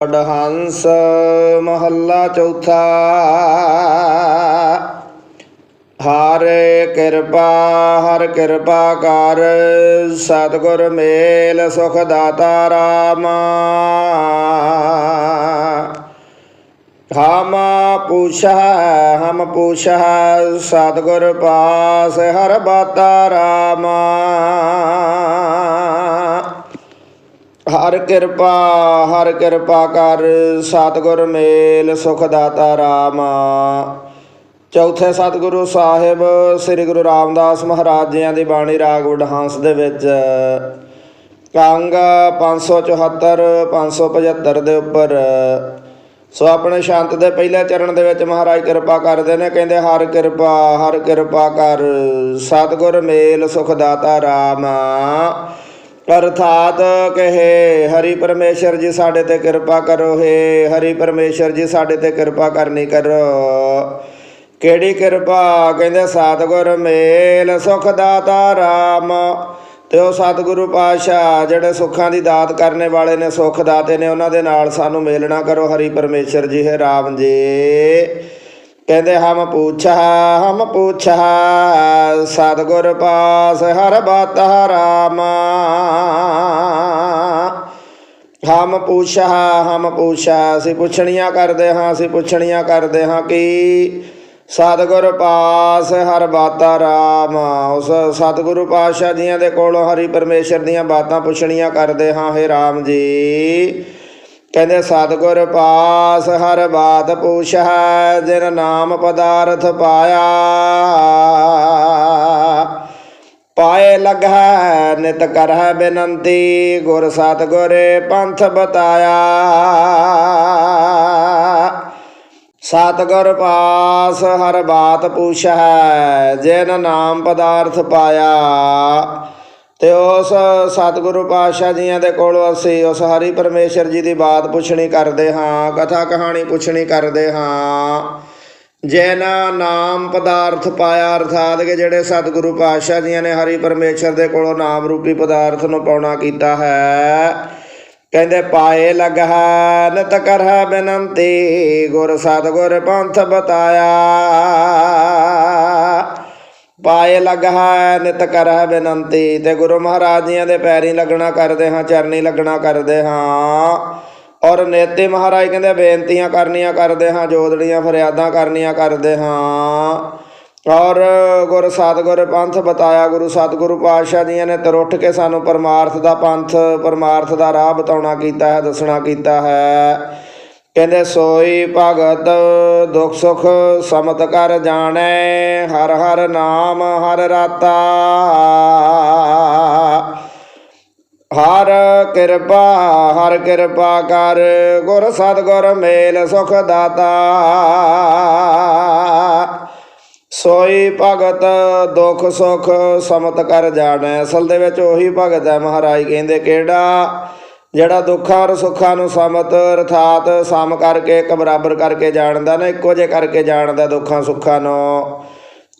ਹੰਸ ਮਹੱਲਾ ਚੌਥਾ। ਹਰ ਕਿਰਪਾ ਹਰ ਕਿਰਪਾ ਕਰ, ਸਤਿਗੁਰ ਮੇਲ ਸੁਖ ਦਾਤਾ ਰਾਮ। ਹਮ ਪੁੱਛਾ ਹਮ ਪੁੱਛਾ, ਸਤਿਗੁਰ ਪਾਸ ਹਰ ਬਾਤਾ ਰਾਮ। ਹਰ ਕਿਰਪਾ ਹਰ ਕਿਰਪਾ ਕਰ, ਸਤਿਗੁਰ ਮੇਲ, ਸੁਖ ਦਾਤਾ ਰਾਮ। ਚੌਥੇ ਸਤਿਗੁਰੂ ਸਾਹਿਬ, ਸ੍ਰੀ ਗੁਰੂ ਰਾਮਦਾਸ ਮਹਾਰਾਜ ਜੀਆਂ ਦੀ ਬਾਣੀ ਰਾਗ ਵਡਹੰਸ ਦੇ ਵਿੱਚ, ਕੰਗ 574 575 ਦੇ ਉੱਪਰ। ਸੋ ਆਪਣੇ ਸ਼ਾਂਤ ਦੇ ਪਹਿਲੇ ਚਰਨ ਦੇ ਵਿੱਚ ਮਹਾਰਾਜ ਕਿਰਪਾ ਕਰਦੇ ਨੇ, ਕਹਿੰਦੇ ਹਰ ਕਿਰਪਾ ਹਰ ਕਿਰਪਾ ਕਰ, ਸਤਿਗੁਰ ਮੇਲ, ਸੁਖ ਦਾਤਾ ਰਾਮ। ਅਰਥਾਤ ਕਹੇ, ਹਰੀ ਪਰਮੇਸ਼ਰ ਜੀ ਸਾਡੇ ਤੇ ਕਿਰਪਾ ਕਰੋ, ਹੈ ਹਰੀ ਪਰਮੇਸ਼ਰ ਜੀ ਸਾਡੇ ਤੇ ਕਿਰਪਾ ਕਰਨੀ ਕਰੋ। ਕਿਹੜੀ ਕਿਰਪਾ? ਕਹਿੰਦੇ ਸਤਿਗੁਰ ਮੇਲ, ਸੁਖ ਦਾਤਾ ਰਾਮ। ਤੇ ਉਹ ਸਤਿਗੁਰੂ ਪਾਤਸ਼ਾਹ ਜਿਹੜੇ ਸੁੱਖਾਂ ਦੀ ਦਾਤ ਕਰਨੇ ਵਾਲੇ ਨੇ, ਸੁਖ ਦਾਤੇ ਨੇ, ਉਹਨਾਂ ਦੇ ਨਾਲ ਸਾਨੂੰ ਮੇਲਣਾ ਕਰੋ, ਹਰੀ ਪਰਮੇਸ਼ਰ ਜੀ, ਹੈ ਰਾਮ ਜੀ। ਕਹਿੰਦੇ, ਹਮ ਪੁੱਛਾ ਹਮ ਪੁੱਛਾ ਸਤਿਗੁਰ ਪਾਸ ਹਰ ਬਾਤ ਰਾਮ ਹਮ ਪੁੱਛਾ ਹਮ ਪੁੱਛਾ ਅਸੀਂ ਪੁੱਛਣੀਆਂ ਕਰਦੇ ਹਾਂ, ਅਸੀਂ ਪੁੱਛਣੀਆਂ ਕਰਦੇ ਹਾਂ ਕਿ ਸਤਿਗੁਰ ਪਾਸ ਹਰ ਬਾਤਾ ਰਾਮ ਉਸ ਸਤਿਗੁਰੂ ਪਾਤਸ਼ਾਹ ਜੀਆਂ ਦੇ ਕੋਲੋਂ ਹਰੀ ਪਰਮੇਸ਼ਰ ਦੀਆਂ ਬਾਤਾਂ ਪੁੱਛਣੀਆਂ ਕਰਦੇ ਹਾਂ, ਹੈ ਰਾਮ ਜੀ। ਕਹਿੰਦੇ ਸਤਿਗੁਰ ਪਾਸ ਹਰ ਬਾਤ ਪੁੱਛੈ ਜਿਨ ਨਾਮ ਪਦਾਰਥ ਪਾਇਆ। ਪਾਏ ਲਗੈ ਨਿਤ ਕਰਹਿ ਬੇਨੰਤੀ, ਗੁਰ ਸਤਿਗੁਰ ਪੰਥ ਬਤਾਇਆ। ਸਤਿਗੁਰ ਪਾਸ ਹਰ ਬਾਤ ਪੁੱਛੈ ਜਿਨ ਨਾਮ ਪਦਾਰਥ ਪਾਇਆ। ਤੇ ਉਸ ਸਤਿਗੁਰੂ ਪਾਤਸ਼ਾਹ ਜੀਆਂ ਦੇ ਕੋਲੋਂ ਅਸੀਂ ਉਸ ਹਰੀ ਪਰਮੇਸ਼ਰ ਜੀ ਦੀ ਬਾਤ ਪੁੱਛਣੀ ਕਰਦੇ ਹਾਂ, ਕਥਾ ਕਹਾਣੀ ਪੁੱਛਣੀ ਕਰਦੇ ਹਾਂ। ਜੈਨਾ ਨਾਮ ਪਦਾਰਥ ਪਾਇਆ, ਅਰਥਾਤ ਕਿ ਜਿਹੜੇ ਸਤਿਗੁਰੂ ਪਾਤਸ਼ਾਹ ਜੀਆਂ ਨੇ ਹਰੀ ਪਰਮੇਸ਼ਰ ਦੇ ਕੋਲੋਂ ਨਾਮ ਰੂਪੀ ਪਦਾਰਥ ਨੂੰ ਪਾਉਣਾ ਕੀਤਾ ਹੈ, ਕਹਿੰਦੇ, ਪਾਏ ਲਗੈ ਨਿਤ ਕਰਹਿ ਬੇਨੰਤੀ, ਗੁਰ ਸਤਿਗੁਰ ਪੰਥ ਬਤਾਇਆ। ਪਾਏ ਲਗੈ ਨਿਤ ਕਰਹਿ ਬੇਨੰਤੀ। ਤੇ ਗੁਰੂ ਮਹਾਰਾਜ ਜੀਆਂ ਦੇ ਪੈਰੀ ਲੱਗਣਾ ਕਰਦੇ ਹਾਂ, ਚਰਨੀ ਲੱਗਣਾ ਕਰਦੇ ਹਾਂ। ਔਰ ਨੇਤੇ ਮਹਾਰਾਜ ਕਹਿੰਦੇ, ਬੇਨਤੀਆਂ ਕਰਨੀਆਂ ਕਰਦੇ ਹਾਂ ਜੋਦੜੀਆਂ ਫਰਿਆਦਾਂ ਕਰਨੀਆਂ ਕਰਦੇ ਹਾਂ। ਔਰ ਗੁਰ ਸਤਿਗੁਰ ਪੰਥ ਬਤਾਇਆ, ਗੁਰੂ ਸਤਿਗੁਰੂ ਪਾਤਸ਼ਾਹ ਜੀਆਂ ਨੇ ਤਰੁੱਠ ਕੇ ਸਾਨੂੰ ਪਰਮਾਰਥ ਦਾ ਪੰਥ, ਪਰਮਾਰਥ ਦਾ ਰਾਹ ਬਤਾਉਣਾ ਕੀਤਾ ਹੈ, ਦੱਸਣਾ ਕੀਤਾ ਹੈ। ਕਹਿੰਦੇ ਸੋਈ ਭਗਤ ਦੁਖ ਸੁਖ ਸਮਤ ਕਰ ਜਾਣੈ, ਹਰ ਹਰ ਨਾਮ ਹਰ ਰਾਤਾ। ਹਰ ਕਿਰਪਾ ਹਰ ਕਿਰਪਾ ਕਰ, ਗੁਰ ਸਤਿਗੁਰ ਮੇਲ ਸੁਖ ਦਾਤਾ। ਸੋਈ ਭਗਤ ਦੁਖ ਸੁਖ ਸਮਤ ਕਰ ਜਾਣੈ, ਅਸਲ ਦੇ ਵਿੱਚ ਉਹੀ ਭਗਤ ਹੈ ਮਹਾਰਾਜ, ਕਹਿੰਦੇ ਕਿਹੜਾ? ਜਿਹੜਾ ਦੁੱਖਾਂ ਔਰ ਸੁੱਖਾਂ ਨੂੰ ਸਮਤ ਅਰਥਾਤ ਸਮ ਕਰਕੇ ਇੱਕ ਬਰਾਬਰ ਕਰਕੇ ਜਾਣਦਾ ਨਾ, ਇੱਕੋ ਜੇ ਕਰਕੇ ਜਾਣਦਾ ਦੁੱਖਾਂ ਸੁੱਖਾਂ ਨੂੰ।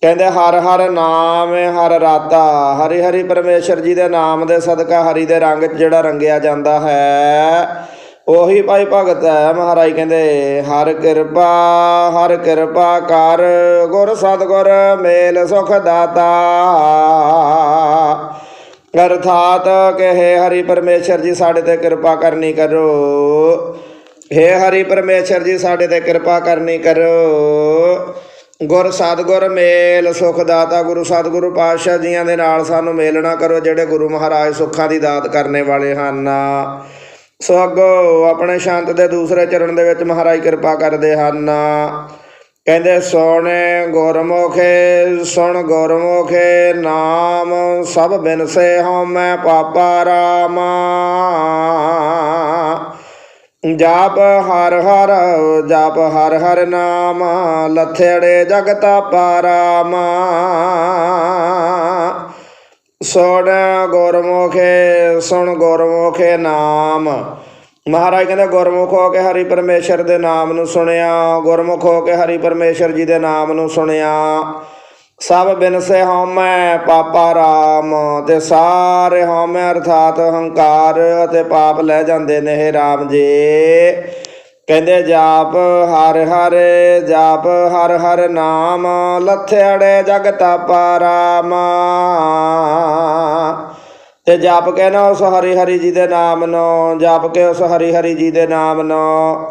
ਕਹਿੰਦੇ, ਹਰ ਹਰ ਨਾਮ, ਹਰ ਰਾਤਾ, ਹਰੀ ਹਰੀ ਪਰਮੇਸ਼ਰ ਜੀ ਦੇ ਨਾਮ ਦੇ ਸਦਕਾ ਹਰੀ ਦੇ ਰੰਗ 'ਚ ਜਿਹੜਾ ਰੰਗਿਆ ਜਾਂਦਾ ਹੈ, ਉਹੀ ਭਾਈ ਭਗਤ ਹੈ। ਮਹਾਰਾਜ ਕਹਿੰਦੇ, ਹਰ ਕਿਰਪਾ ਹਰ ਕਿਰਪਾ ਕਰ, ਗੁਰ ਸਤਗੁਰ ਮੇਲ ਸੁਖ ਦਾਤਾ। ਅਰਥਾਤ ਕਿ ਕਹੇ ਹਰੀ ਪਰਮੇਸ਼ਰ ਜੀ, ਸਾਡੇ ਤੇ ਕਿਰਪਾ ਕਰਨੀ ਕਰੋ। ਹੇ ਹਰੀ ਪਰਮੇਸ਼ਰ ਜੀ, ਸਾਡੇ ਤੇ ਕਿਰਪਾ ਕਰਨੀ ਕਰੋ। ਗੁਰ ਸਤਗੁਰ ਮੇਲ, ਸੁਖ ਦਾਤਾ ਗੁਰੂ ਸਤਗੁਰੂ ਪਾਤਸ਼ਾਹ ਜੀਆਂ ਦੇ ਨਾਲ ਸਾਨੂੰ ਮੇਲਣਾ ਕਰੋ, ਜਿਹੜੇ ਗੁਰੂ ਮਹਾਰਾਜ ਸੁੱਖਾਂ ਦੀ ਦਾਤ ਕਰਨੇ ਵਾਲੇ ਹਨ। ਸੋ ਅੱਗੋ ਆਪਣੇ ਸ਼ਾਂਤ ਦੇ ਦੂਸਰੇ ਚਰਨ ਦੇ ਵਿੱਚ ਮਹਾਰਾਜ ਕਿਰਪਾ ਕਰਦੇ ਹਨ। ਕਹਿੰਦੇ ਸੁਣੇ ਗੁਰਮੁਖੇ, ਸੁਣ ਗੁਰਮੁਖੇ ਨਾਮ, ਸਭ ਬਿਨਸੇ ਹਉਮੈ ਪਾਪਾ ਰਾਮ। ਜਾਪ ਹਰ ਹਰ, ਜਾਪ ਹਰ ਹਰ ਨਾਮ, ਲਥੜੇ ਜਗਤ ਪਾਰਾਮ ਸੁਣ ਗੁਰਮੁਖੇ ਸੁਣ ਗੁਰਮੁਖੇ ਨਾਮ ਮਹਾਰਾਜ ਕਹਿੰਦੇ, ਗੁਰਮੁਖ ਹੋ ਕੇ ਹਰੀ ਪਰਮੇਸ਼ਰ ਦੇ ਨਾਮ ਨੂੰ ਸੁਣਿਆ, ਗੁਰਮੁਖ ਹੋ ਕੇ ਹਰੀ ਪਰਮੇਸ਼ਰ ਜੀ ਦੇ ਨਾਮ ਨੂੰ ਸੁਣਿਆ। ਸਭ ਬਿਨਸੇ ਹਉਮੈ ਪਾਪਾ ਰਾਮ, ਤੇ ਸਾਰੇ ਹਉਮੈ ਅਰਥਾਤ ਹੰਕਾਰ ਅਤੇ ਪਾਪ ਲੈ ਜਾਂਦੇ ਨੇ ਇਹ ਰਾਮ ਜੀ। ਕਹਿੰਦੇ, ਜਾਪ ਹਰ ਹਰ, ਜਾਪ ਹਰ ਹਰ ਨਾਮ ਲੱਥੜੇ ਜਗ ਤਾਪਾ ਰਾਮ। ਤੇ ਜਪ ਕੇ ਨਾ ਉਸ ਹਰੀ ਹਰੀ ਜੀ ਦੇ ਨਾਮ ਨੂੰ, ਜਪ ਕੇ ਉਸ ਹਰੀ ਹਰੀ ਜੀ ਦੇ ਨਾਮ ਨੂੰ।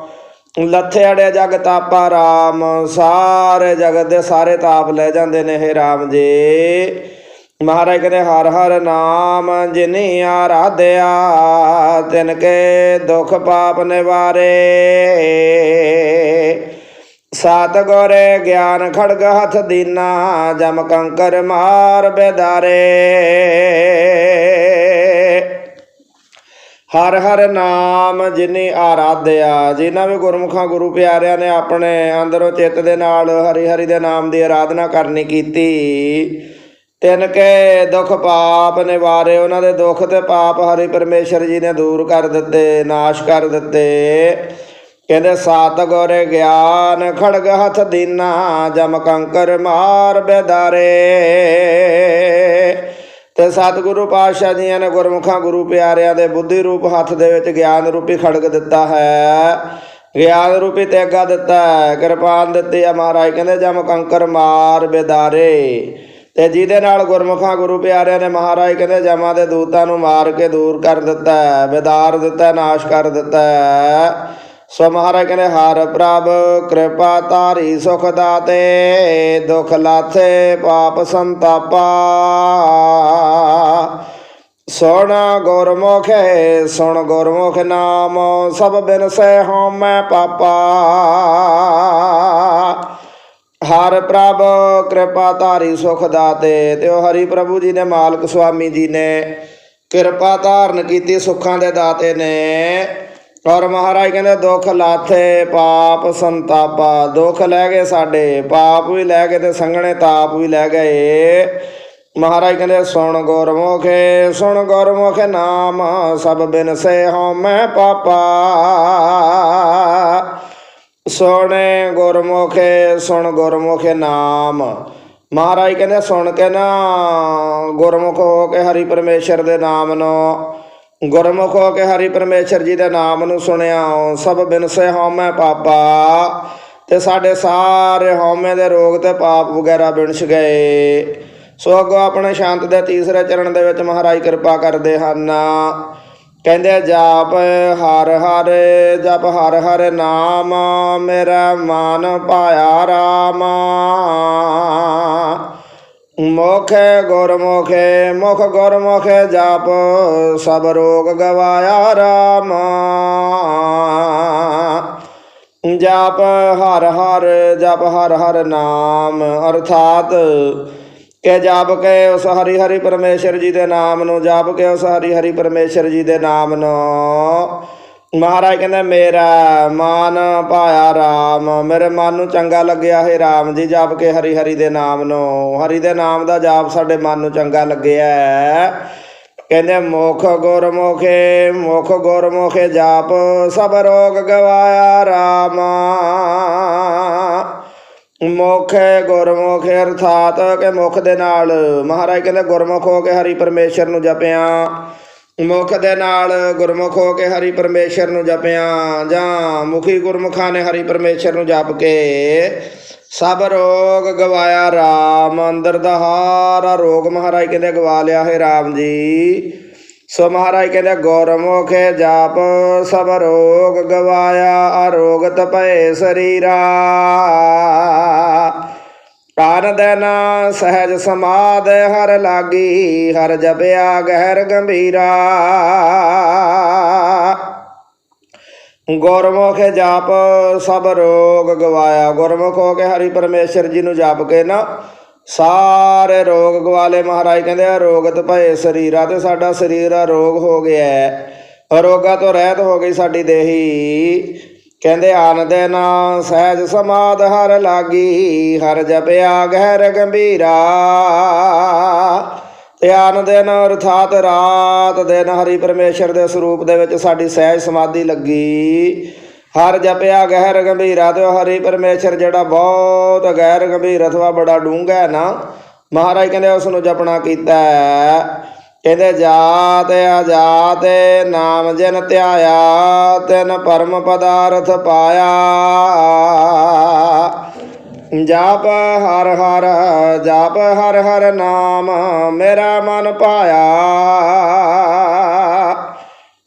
ਲੱਥੇ ਅੜੇ ਜਗ ਤਾਪਾ ਰਾਮ, ਸਾਰੇ ਜਗਤ ਦੇ ਸਾਰੇ ਤਾਪ ਲੈ ਜਾਂਦੇ ਨੇ, ਹੇ ਰਾਮ ਜੀ। ਮਹਾਰਾਜ ਕਹਿੰਦੇ, ਹਰ ਹਰ ਨਾਮ ਜਿਨੀ ਆਰਾਧਿਆ, ਤਿਨ ਕੇ ਦੁਖ ਪਾਪ ਨਿਵਾਰੇ। ਸਤ ਗੋਰੇ ਗਿਆਨ ਖੜਗ ਹੱਥ ਦੀਨਾ, ਜਮ ਕੰਕਰ ਮਾਰ ਬੇਦਾਰੇ। ਹਰ ਹਰ ਨਾਮ ਜਿਨੀ ਆਰਾਧਿਆ, ਜਿਨ੍ਹਾਂ ਵੀ ਗੁਰਮੁਖਾਂ ਗੁਰੂ ਪਿਆਰਿਆਂ ਨੇ ਆਪਣੇ ਅੰਦਰੋਂ ਚਿੱਤ ਦੇ ਨਾਲ ਹਰੀ ਹਰੀ ਦੇ ਨਾਮ ਦੀ ਆਰਾਧਨਾ ਕਰਨੀ ਕੀਤੀ, ਤਿਨ ਕੇ ਦੁੱਖ ਪਾਪ ਨਿਵਾਰੇ, ਉਹਨਾਂ ਦੇ ਦੁੱਖ ਤੇ ਪਾਪ ਹਰੀ ਪਰਮੇਸ਼ਰ ਜੀ ਨੇ ਦੂਰ ਕਰ ਦਿੱਤੇ, ਨਾਸ਼ ਕਰ ਦਿੱਤੇ। ਕਹਿੰਦੇ ਸਾਤ ਗੋਰੇ ਗਿਆਨ ਖੜਗ ਹੱਥ ਦੀਨਾ, ਜਮ ਕੰਕਰ ਮਾਰ ਬੇਦਾਰੇ। ਤੇ ਸਤਿਗੁਰੂ ਪਾਤਸ਼ਾਹ ਜੀਆਂ ਨੇ ਗੁਰਮੁਖਾਂ ਗੁਰੂ ਪਿਆਰਿਆਂ ਦੇ ਬੁੱਧੀ ਰੂਪ ਹੱਥ ਦੇ ਵਿੱਚ ਗਿਆਨ ਰੂਪੀ ਖੜਗ ਦਿੱਤਾ ਹੈ। ਗਿਆਨ ਰੂਪੀ ਤੇਗਾ ਦਿੱਤਾ ਹੈ। ਕਿਰਪਾਨ ਦਿੱਤੀ ਆ ਮਹਾਰਾਜ, ਕਹਿੰਦੇ ਜਮ ਕੰਕਰ ਮਾਰ ਬੇਦਾਰੇ। ਤੇ ਜਿਹਦੇ ਨਾਲ ਗੁਰਮੁਖਾਂ ਗੁਰੂ ਪਿਆਰਿਆਂ ਨੇ ਮਹਾਰਾਜ ਕਹਿੰਦੇ ਜਮਾਂ ਦੇ ਦੂਤਾਂ ਨੂੰ ਮਾਰ ਕੇ ਦੂਰ ਕਰ ਦਿੱਤਾ ਬੇਦਾਰ ਦਿੱਤਾ ਨਾਸ਼ ਕਰ ਦਿੱਤਾ ਸੋ ਮਹਾਰਾਜ ਕਹਿੰਦੇ ਹਰ ਪ੍ਰਭ, ਕਿਰਪਾ ਤਾਰੀ ਸੁਖ ਦਾਤੇ, ਦੁਖ ਲਾਥੇ ਪਾਪ ਸੰਤਾਪਾ। ਸੁਣ ਗੁਰਮੁਖ ਸੁਣ ਗੁਰਮੁਖ ਨਾਮ, ਸਭ ਬਿਨ ਬਿਨਸੈ ਹਉਮੈ ਪਾਪਾ। ਹਰ ਪ੍ਰਭ, ਕਿਰਪਾ ਧਾਰੀ ਸੁਖ ਦਾਤੇ ਤੇ ਉਹ ਹਰੀ ਪ੍ਰਭੂ ਜੀ ਨੇ, ਮਾਲਕ ਸੁਆਮੀ ਜੀ ਨੇ, ਕਿਰਪਾ ਧਾਰਨ ਕੀਤੀ ਸੁੱਖਾਂ ਦੇ ਦਾਤੇ ਨੇ। ਔਰ ਮਹਾਰਾਜ ਕਹਿੰਦੇ, ਦੁੱਖ ਲਾਥੇ ਪਾਪ ਸੰਤਾਪਾ, ਦੁੱਖ ਲੈ ਗਏ ਸਾਡੇ, ਪਾਪ ਵੀ ਲੈ ਗਏ ਤੇ ਸੰਗਣੇ ਤਾਪ ਵੀ ਲੈ ਗਏ। ਮਹਾਰਾਜ ਕਹਿੰਦੇ, ਸੁਣ ਗੁਰਮੁਖੇ, ਸੁਣ ਗੁਰਮੁਖ ਨਾਮ, ਸਭ ਬਿਨਸੇ ਹਉਮੈ ਪਾਪਾ। ਸੁਣੇ ਗੁਰਮੁਖੇ, ਸੁਣ ਗੁਰਮੁਖੇ ਨਾਮ। ਮਹਾਰਾਜ ਕਹਿੰਦੇ, ਸੁਣ ਕੇ ਨਾ ਗੁਰਮੁਖ ਹੋ ਕੇ ਹਰੀ ਪਰਮੇਸ਼ਰ ਦੇ ਨਾਮ ਨੂੰ ਗੁਰਮੁਖ ਹੋ ਕੇ ਹਰੀ ਪਰਮੇਸ਼ਰ ਜੀ ਦੇ ਨਾਮ ਨੂੰ ਸੁਣਿਆ ਸਭ ਬਿਨਸੇ ਹਉਮੈ ਪਾਪਾ। ਤੇ ਸਾਡੇ ਸਾਰੇ ਹਉਮੈ ਦੇ ਰੋਗ ਤੇ ਪਾਪ ਵਗੈਰਾ ਬਿਨਸ ਗਏ। ਸੋ ਅੱਗੋਂ ਆਪਣੇ ਸ਼ਾਂਤ ਦੇ ਤੀਸਰੇ ਚਰਨ ਦੇ ਵਿੱਚ ਮਹਾਰਾਜ ਕਿਰਪਾ ਕਰਦੇ ਹਨ। ਕਹਿੰਦੇ, ਜਾਪ ਹਰ ਹਰ, ਜਪ ਹਰ ਹਰ ਨਾਮ, ਮੇਰਾ ਮਨ ਪਾਇਆ ਰਾਮ। ਮੁਖ ਗੁਰਮੁਖੇ ਮੁਖ ਗੁਰਮੁਖ ਜਾਪ, ਸਭ ਰੋਗ ਗਵਾਇਆ ਰਾਮ। ਜਾਪ ਹਰ ਹਰ, ਜਪ ਹਰ ਹਰ ਨਾਮ, ਅਰਥਾਤ ਕਿ ਜਾਪ ਕੇ ਉਸ ਹਰੀ ਹਰੀ ਪਰਮੇਸ਼ਰ ਜੀ ਦੇ ਨਾਮ ਨੂੰ, ਜਾਪ ਕੇ ਉਸ ਹਰੀ ਹਰੀ ਪਰਮੇਸ਼ਰ ਜੀ ਦੇ ਨਾਮ ਨੂੰ। ਮਹਾਰਾਜ ਕਹਿੰਦੇ, ਮੇਰਾ ਮਾਨ ਭਾਇਆ ਰਾਮ, ਮੇਰੇ ਮਨ ਨੂੰ ਚੰਗਾ ਲੱਗਿਆ ਹੈ ਰਾਮ ਜੀ, ਜਾਪ ਕੇ ਹਰੀ ਹਰੀ ਦੇ ਨਾਮ ਨੂੰ। ਹਰੀ ਦੇ ਨਾਮ ਦਾ ਜਾਪ ਸਾਡੇ ਮਨ ਨੂੰ ਚੰਗਾ ਲੱਗਿਆ ਕਹਿੰਦੇ, ਮੁਖ ਗੁਰਮੁਖੇ ਮੁਖ ਗੁਰਮੁਖੇ ਜਾਪ, ਸਭ ਰੋਗ ਗਵਾਇਆ ਰਾਮ। ਮੁਖ ਗੁਰਮੁਖ ਅਰਥਾਤ ਕਿ ਮੁਖ ਦੇ ਨਾਲ। ਮਹਾਰਾਜ ਕਹਿੰਦੇ, ਗੁਰਮੁਖ ਹੋ ਕੇ ਹਰੀ ਪਰਮੇਸ਼ਰ ਨੂੰ ਜਪਿਆ। ਮੁਖ ਦੇ ਨਾਲ ਗੁਰਮੁਖ ਹੋ ਕੇ ਹਰੀ ਪਰਮੇਸ਼ਰ ਨੂੰ ਜਪਿਆ, ਜਾਂ ਮੁਖੀ ਗੁਰਮੁਖਾਂ ਨੇ ਹਰੀ ਪਰਮੇਸ਼ਰ ਨੂੰ ਜਪ ਕੇ ਸਭ ਰੋਗ ਗਵਾਇਆ ਰਾਮ, ਅੰਦਰ ਦਾ ਹਾਰਾ ਰੋਗ ਮਹਾਰਾਜ ਕਹਿੰਦੇ ਗਵਾ ਲਿਆ ਹੈ ਰਾਮ ਜੀ। ਸੋ ਮਹਾਰਾਜ ਕਹਿੰਦੇ ਗੁਰਮੁਖੇ ਜਾਪ, ਸਭ ਰੋਗ ਗਵਾਇਆ ਅਰੋਗ ਭਏ ਸਰੀਰਾ। ਕਾਨ ਦੇਨ ਸਹਿਜ ਸਮਾਦ ਹਰ ਲਾਗੀ, ਹਰ ਜਪਿਆ ਗਹਿਰ ਗੰਭੀਰਾ। ਗੁਰਮੁਖ ਜਾਪ ਸਭ ਰੋਗ ਗਵਾਇਆ। ਗੁਰਮੁਖ ਹੋ ਕੇ ਹਰੀ ਪਰਮੇਸ਼ਰ ਜੀ ਨੂੰ ਜਾਪ ਕੇ ਨਾ, ਸਾਰੇ ਰੋਗ ਗਵਾਲੇ। ਮਹਾਰਾਜ ਕਹਿੰਦੇ ਆ ਰੋਗਤ ਭਏ ਸਰੀਰਾ ਤੇ ਸਾਡਾ ਸਰੀਰ ਆ ਰੋਗ ਹੋ ਗਿਆ। ਹੈ। ਤੋਂ ਰਹਿਤ ਹੋ ਗਈ ਸਾਡੀ ਦੇਹੀ। ਕਹਿੰਦੇ ਆਨ ਨਾ ਸਹਿਜ ਸਮਾਦ ਹਰ ਲਾਗੀ, ਹਰ ਜਪਿਆ ਗਹਿਰ ਗੰਭੀਰਾ ਤੇ ਆਨ ਦਿਨ ਅਰਥਾਤ ਰਾਤ ਦਿਨ ਹਰੀ ਪਰਮੇਸ਼ਰ ਦੇ ਸਰੂਪ ਦੇ ਵਿੱਚ ਸਾਡੀ ਸਹਿਜ ਸਮਾਧੀ ਲੱਗੀ। ਹਰ ਜਪਿਆ ਗਹਿਰ ਗੰਭੀਰਾ ਤੇ ਉਹ ਹਰੀ ਪਰਮੇਸ਼ਰ ਜਿਹੜਾ ਬਹੁਤ ਗਹਿਰ ਗੰਭੀਰ ਅਥਵਾ ਬੜਾ ਡੂੰਘਾ ਹੈ ਨਾ, ਮਹਾਰਾਜ ਕਹਿੰਦੇ ਉਸ ਨੂੰ ਜਪਣਾ ਕੀਤਾ ਹੈ। ਜਾਤ ਅਜਾਤ ਨਾਮ ਜਨ ਧਿਆਇਆ, ਤਿਨ ਪਰਮ ਪਦਾਰਥ ਪਾਇਆ ਜਾਪ ਹਰ ਹਰ, ਜਾਪ ਹਰ ਹਰ ਨਾਮ ਮੇਰਾ ਮਨ ਪਾਇਆ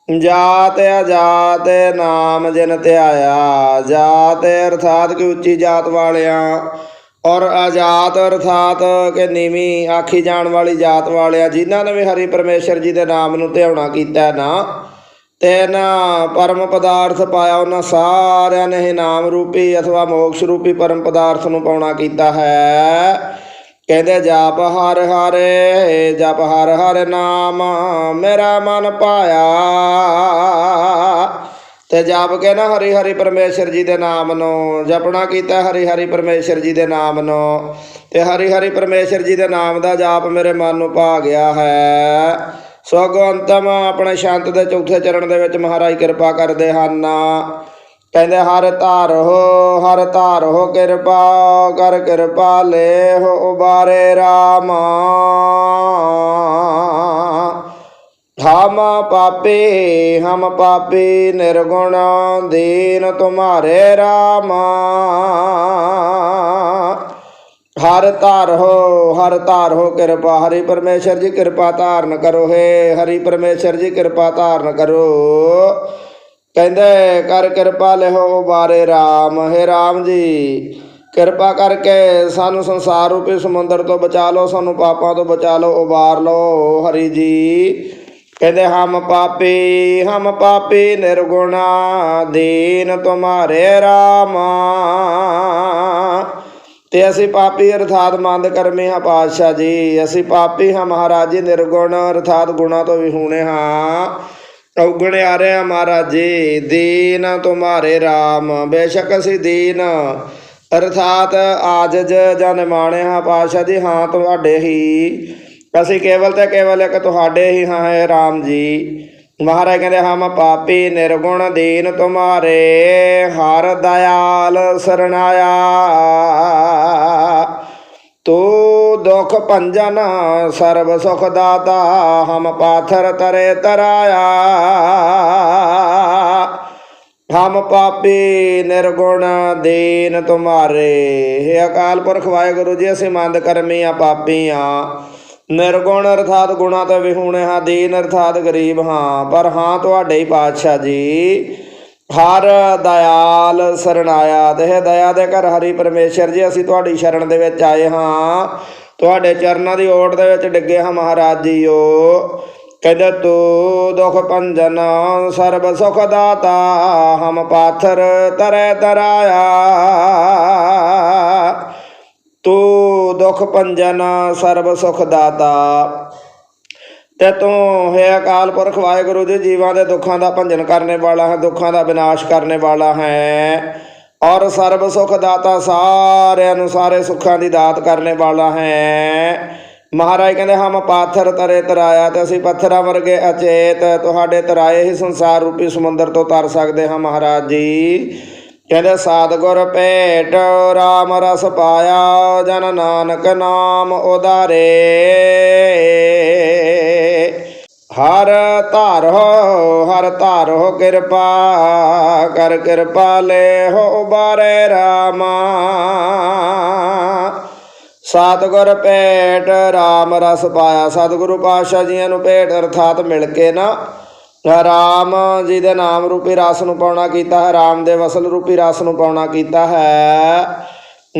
ਜਾਤ ਅਜਾਤ ਨਾਮ ਜਿਨ ਧਿਆਇਆ ਜਾਤ ਅਰਥਾਤ ਕਿ ਉੱਚੀ ਜਾਤ ਵਾਲਿਆਂ ਔਰ ਆਜਾਤ ਅਰਥਾਤ ਕਿ ਨੀਵੀਂ ਆਖੀ ਜਾਣ ਵਾਲੀ ਜਾਤ ਵਾਲਿਆਂ ਜਿਨ੍ਹਾਂ ਨੇ ਵੀ ਹਰੀ ਪਰਮੇਸ਼ਰ ਜੀ ਦੇ ਨਾਮ ਨੂੰ ਧਿਆਉਣਾ ਕੀਤਾ ਨਾ, ਤੇ ਨਾ ਪਰਮ ਪਦਾਰਥ ਪਾਇਆ ਉਹਨਾਂ ਸਾਰਿਆਂ ਨੇ ਹੀ ਨਾਮ ਰੂਪੀ ਅਥਵਾ ਮੋਕਸ਼ ਰੂਪੀ ਪਰਮ ਪਦਾਰਥ ਨੂੰ ਪਾਉਣਾ ਕੀਤਾ ਹੈ। ਕਹਿੰਦੇ, ਜਪ ਹਰ ਹਰੇ, ਜਪ ਹਰ ਹਰ ਨਾਮ, ਮੇਰਾ ਮਨ ਪਾਇਆ ਤੇ ਜਪ ਕੇ ਨਾ ਹਰੀ ਹਰੀ ਪਰਮੇਸ਼ਰ ਜੀ ਦੇ ਨਾਮ ਨੂੰ, ਜਪਣਾ ਕੀਤਾ ਹਰੀ ਹਰੀ ਪਰਮੇਸ਼ਰ ਜੀ ਦੇ ਨਾਮ ਨੂੰ, ਤੇ ਹਰੀ ਹਰੀ ਪਰਮੇਸ਼ਰ ਜੀ ਦੇ ਨਾਮ ਦਾ ਜਾਪ ਮੇਰੇ ਮਨ ਨੂੰ ਪਾ ਗਿਆ ਹੈ। ਸਗੋਂ ਅੰਤਮ ਆਪਣੇ ਸ਼ੰਤ ਦੇ ਚੌਥੇ ਚਰਨ ਦੇ ਵਿੱਚ ਮਹਾਰਾਜ ਕਿਰਪਾ ਕਰਦੇ ਹਨ। ਕਹਿੰਦੇ, ਹਰ ਧਾਰੋ ਹਰ ਧਾਰੋ ਕਿਰਪਾ, ਕਰ ਕਿਰਪਾ ਲੈ ਹੋ ਬਾਰੇ ਰਾਮ। ਹਮ ਪਾਪੀ ਹਮ ਪਾਪੀ, ਨਿਰਗੁਣ ਦੀਨ ਤੁਮਾਰੇ RAM ਹਰ ਧਾਰੋ ਹਰ ਧਾਰੋ ਕਿਰਪਾ, ਹਰੀ ਪਰਮੇਸ਼ਰ ਜੀ ਕਿਰਪਾ ਧਾਰਨ ਕਰੋ, ਹੈ ਹਰੀ ਪਰਮੇਸ਼ਰ ਜੀ ਕਿਰਪਾ ਧਾਰਨ ਕਰੋ। ਕਹਿੰਦੇ, ਕਰ ਕਿਰਪਾ ਲਿਹੋ ਬਾਰੇ RAM ਹੈ RAM ਜੀ। ਕਿਰਪਾ ਕਰਕੇ ਸਾਨੂੰ ਸੰਸਾਰ ਰੂਪੀ ਸਮੁੰਦਰ ਤੋਂ ਬਚਾ ਲਓ, ਸਾਨੂੰ ਪਾਪਾਂ ਤੋਂ ਬਚਾ ਲਓ, ਉਬਾਰ ਲਓ, ਹਰੀ ਜੀ। ਕਹਿੰਦੇ ਹਮ ਪਾਪੀ ਹਮ ਪਾਪੀ ਨਿਰਗੁਣਾ, ਦੀਨ ਤੁਮਾਰੇ RAM ਤੇ ਅਸੀਂ ਪਾਪੀ ਅਰਥਾਤ ਮੰਦ ਕਰਮੀ ਹਾਂ ਪਾਤਸ਼ਾਹ ਜੀ, ਅਸੀਂ ਪਾਪੀ ਹਾਂ ਮਹਾਰਾਜੇ ਨਿਰਗੁਣ, ਅਰਥਾਤ ਗੁਣਾ ਤੋਂ ਵਿਹੂਣੇ ਹਾਂ। ਔਗਣ ਆ ਰਹੇ ਹਾਂ ਮਹਾਰਾਜੇ ਦੀਨ ਤੁਮਾਰੇ RAM ਬੇਸ਼ੱਕ ਅਸੀਂ ਦੀਨ, ਅਰਥਾਤ ਆਜਜ ਜਾਂ ਨਿਮਾਣੇ ਹਾਂ ਪਾਤਸ਼ਾਹ ਜੀ, ਹਾਂ ਤੁਹਾਡੇ ਹੀ। ਅਸੀਂ ਕੇਵਲ ਤੇ ਕੇਵਲ ਇੱਕ ਤੁਹਾਡੇ ਹੀ ਹਾਂ, ਹੈ RAM ਜੀ। ਮਹਾਰਾਜ ਕਹਿੰਦੇ, ਹਮ ਪਾਪੀ ਨਿਰਗੁਣ ਦੀਨ ਤੁਮਾਰੇ, ਹਰ ਦਇਆਲ ਸਰਣਾਇਆ। ਤੂੰ ਦੁਖ ਭੰਜਨ ਸਰਬ ਸੁਖ ਦਾਤਾ, ਹਮ ਪਾਥਰ ਤਰੇ ਤਰਾਇਆ। ਹਮ ਪਾਪੀ ਨਿਰਗੁਣ ਦੀਨ ਤੁਮਾਰੇ। ਹੈ ਅਕਾਲ ਪੁਰਖ ਵਾਹਿਗੁਰੂ ਜੀ, ਅਸੀਂ ਮੰਦ ਕਰਮੀ ਆ ਪਾਪੀ ਆ। ਨਿਰਗੁਣ ਅਰਥਾਤ ਗੁਣਾ ਤੋਂ ਵਿਹੂਣੇ ਹਾਂ ਦੀਨ ਅਰਥਾਤ ਗਰੀਬ ਹਾਂ, ਪਰ ਹਾਂ ਤੁਹਾਡੇ ਹੀ ਪਾਤਸ਼ਾਹ ਜੀ, ਹਰ ਦਇਆਲ ਸਰਣਾਇਆ ਤੇ ਦਇਆ ਦੇ ਘਰ ਹਰੀ ਪਰਮੇਸ਼ਰ ਜੀ, ਅਸੀਂ ਤੁਹਾਡੀ ਸ਼ਰਨ ਦੇ ਵਿੱਚ ਆਏ ਹਾਂ। ਤੁਹਾਡੇ ਚਰਨਾਂ ਦੀ ਓਟ ਦੇ ਵਿੱਚ ਡਿੱਗੇ ਹਾਂ ਮਹਾਰਾਜ ਜੀਓ। ਕਹਿੰਦੇ, ਤੂੰ ਦੁਖ ਭੰਜਨ, ਸਰਬ ਸੁਖ ਦਾਤਾ, ਹਮ ਪਾਥਰ ਤਰੇ ਤਰਾਇਆ। ਤੂੰ ਦੁਖ ਭੰਜਨ ਸਰਬ ਸੁਖ ਦਾਤਾ। ਤੇ ਤੂੰ ਹੈ ਅਕਾਲ ਪੁਰਖ ਵਾਹਿਗੁਰੂ ਜੀ, ਜੀਵਾਂ ਦੇ ਦੁੱਖਾਂ ਦਾ ਭੰਜਨ ਕਰਨੇ ਵਾਲਾ ਹੈ, ਦੁੱਖਾਂ ਦਾ ਵਿਨਾਸ਼ ਕਰਨੇ ਵਾਲਾ ਹੈ। ਔਰ ਸਰਬ ਸੁਖ ਦਾਤਾ ਸਾਰਿਆਂ ਨੂੰ ਸਾਰੇ ਸੁੱਖਾਂ ਦੀ ਦਾਤ ਕਰਨੇ ਵਾਲਾ ਹੈ। ਮਹਾਰਾਜ ਕਹਿੰਦੇ, ਹਮ ਪਾਥਰ ਤਰੇ ਤਰਾਇਆ ਤੇ ਅਸੀਂ ਪੱਥਰਾਂ ਵਰਗੇ ਅਚੇਤ। ਤੁਹਾਡੇ ਤਰਾਏ ਹੀ ਸੰਸਾਰ ਰੂਪੀ ਸਮੁੰਦਰ ਤੋਂ ਤਰ ਸਕਦੇ ਹਾਂ ਮਹਾਰਾਜ ਜੀ। ਕਹਿੰਦੇ ਸਾਧਗੁਰ ਭੇਟ RAM ਰਸ ਪਾਇਆ ਜਨ ਨਾਨਕ ਨਾਮ ਉਦਾਰੇ ਹਰ ਧਾਰੋ ਹਰ ਧਾਰੋ ਕਿਰਪਾ ਕਰ ਕਿਰਪਾ ਲੈ ਹੋ ਉਬਾਰੇ RAM ਸਤਿਗੁਰ ਭੇਟ RAM ਰਸ ਪਾਇਆ। ਸਤਿਗੁਰੂ ਪਾਤਸ਼ਾਹ ਜੀਆਂ ਨੂੰ ਭੇਟ ਅਰਥਾਤ ਮਿਲ ਕੇ ਨਾ ਰਾਮ ਜੀ ਦੇ ਨਾਮ ਰੂਪੀ ਰਸ ਨੂੰ ਪਾਉਣਾ ਕੀਤਾ ਹੈ, ਰਾਮ ਦੇ ਵਸਲ ਰੂਪੀ ਰਸ ਨੂੰ ਪਾਉਣਾ ਕੀਤਾ ਹੈ।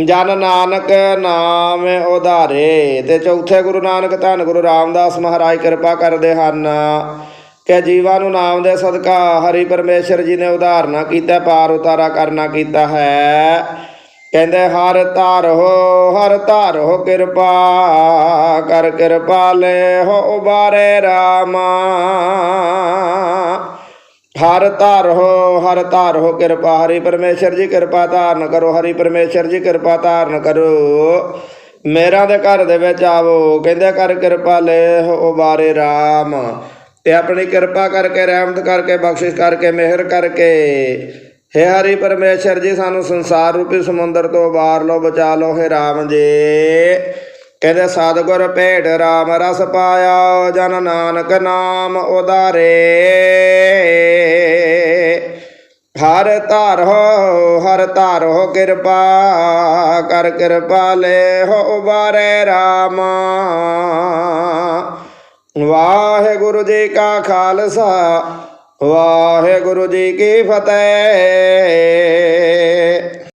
ਜਨ ਨਾਨਕ ਨਾਮ ਉਧਾਰੇ ਤੇ ਚੌਥੇ ਗੁਰੂ ਨਾਨਕ ਧੰਨ ਗੁਰੂ ਰਾਮਦਾਸ ਮਹਾਰਾਜ ਕਿਰਪਾ ਕਰਦੇ ਹਨ ਕਿ ਜੀਵਾਂ ਨੂੰ ਨਾਮ ਦੇ ਸਦਕਾ ਹਰੀ ਪਰਮੇਸ਼ਰ ਜੀ ਨੇ ਉਧਾਰਨਾ ਕੀਤਾ, ਪਾਰ ਉਤਾਰਾ ਕਰਨਾ ਕੀਤਾ ਹੈ। ਕਹਿੰਦੇ, ਹਰ ਧਾਰੋ ਹਰ ਧਾਰੋ ਕਿਰਪਾ, ਕਰ ਕਿਰਪਾ ਲੈ ਹੋ ਉਬਾਰੇ RAM ਹਰ ਧਾਰੋ ਹਰ ਧਾਰੋ ਕਿਰਪਾ, ਹਰੀ ਪਰਮੇਸ਼ਰ ਜੀ ਕਿਰਪਾ ਧਾਰਨ ਕਰੋ, ਹਰੀ ਪਰਮੇਸ਼ਰ ਜੀ ਕਿਰਪਾ ਧਾਰਨ ਕਰੋ। ਮੇਰਾ ਦੇ ਘਰ ਦੇ ਵਿੱਚ ਆਵੋ, ਕਹਿੰਦੇ, ਕਰ ਕਿਰਪਾ ਲੈ ਹੋ ਉਬਾਰੇ ਰਾਮ। ਤੇ ਆਪਣੀ ਕਿਰਪਾ ਕਰਕੇ ਰਹਿਮਤ ਕਰਕੇ ਬਖਸ਼ਿਸ਼ ਕਰਕੇ ਮਿਹਰ ਕਰਕੇ ਹੇ ਹਰੀ ਪਰਮੇਸ਼ਰ ਜੀ, ਸਾਨੂੰ ਸੰਸਾਰ ਰੂਪੀ ਸਮੁੰਦਰ ਤੋਂ ਬਾਹਰ ਲਓ, ਬਚਾ ਲਓ, ਹੇ ਰਾਮ ਜੀ। ਕਹਿੰਦੇ ਸਤਿਗੁਰ ਭੇਟ ਰਾਮ ਰਸ ਪਾਇਆ, ਜਨ ਨਾਨਕ ਨਾਮ ਉਦਾਰੇ ਹਰ ਧਾਰੋ ਹਰ ਧਾਰੋ ਕਿਰਪਾ ਕਰ ਕਿਰਪਾ ਲੈ ਹੋ ਉਬਾਰੇ ਰਾਮ। ਵਾਹਿਗੁਰੂ ਜੀ ਕਾ ਖਾਲਸਾ। ਵਾਹਿਗੁਰੂ ਜੀ ਕੀ ਫਤਿਹ।